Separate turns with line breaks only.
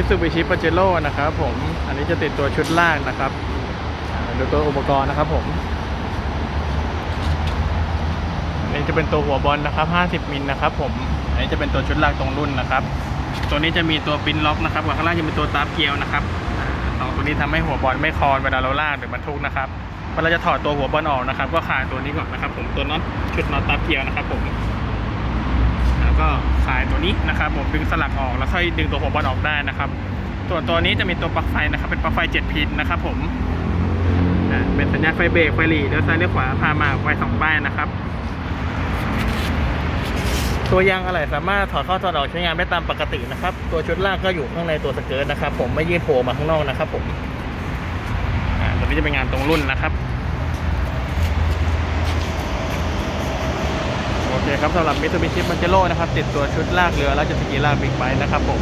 มิตซูบิชิปาเจโร่นะครับผมอันนี้จะติดตัวชุดล่างนะครับดูตัวอุปกรณ์นะครับผมอันนี้จะเป็นตัวหัวบอลนะครับ 50มิลนะครับผมอันนี้จะเป็นตัวชุดล่างตรงรุ่นนะครับ ตัวนี้จะมีตัวปินล็อกนะครับข้างล่างจะเป็นตัวตาร์เกียวนะครับสองตัวนี้ทำให้หัวบอลไม่คลอนเวลาเราลากหรือบรรทุกนะครับเวลาจะถอดตัวหัวบอลออกนะครับ ก็ขายตัวนี้ก่อนนะครับ ผมตัวน็อตชุดน็อตตาร์เกียวนะครับผมายตัวนี้นะครับผมดึงสลักออกแล้วค่อยดึงตัวหัวบอลออกได้นะครับส่วนตัวนี้จะมีตัวปลั๊กไฟนะครับเป็นปลั๊กไฟ 7 พินนะครับผมเป็นสัญญาณไฟเบรกไฟหลีเลี้ยวซ้ายเลี้ยวขวาพามาไฟสองป้ายนะครับ ตัวยางอะไหล่สามารถถอดเข้าถอดออกใช้งานได้ตามปกตินะครับ ตัวชุดล่างก็อยู่ข้างในตัวสเกิร์ตนะครับ ผมไม่ยื่นโผล่มาข้างนอกนะครับ ผมอ่าตัวนี้จะเป็นงานตรงรุ่นนะครับ โอ เคครับสำหรับ Mitsubishi Pajero นะครับ ติดตัวชุดลากเรือแล้วจะสกีลากบิ๊กไบค์นะครับผม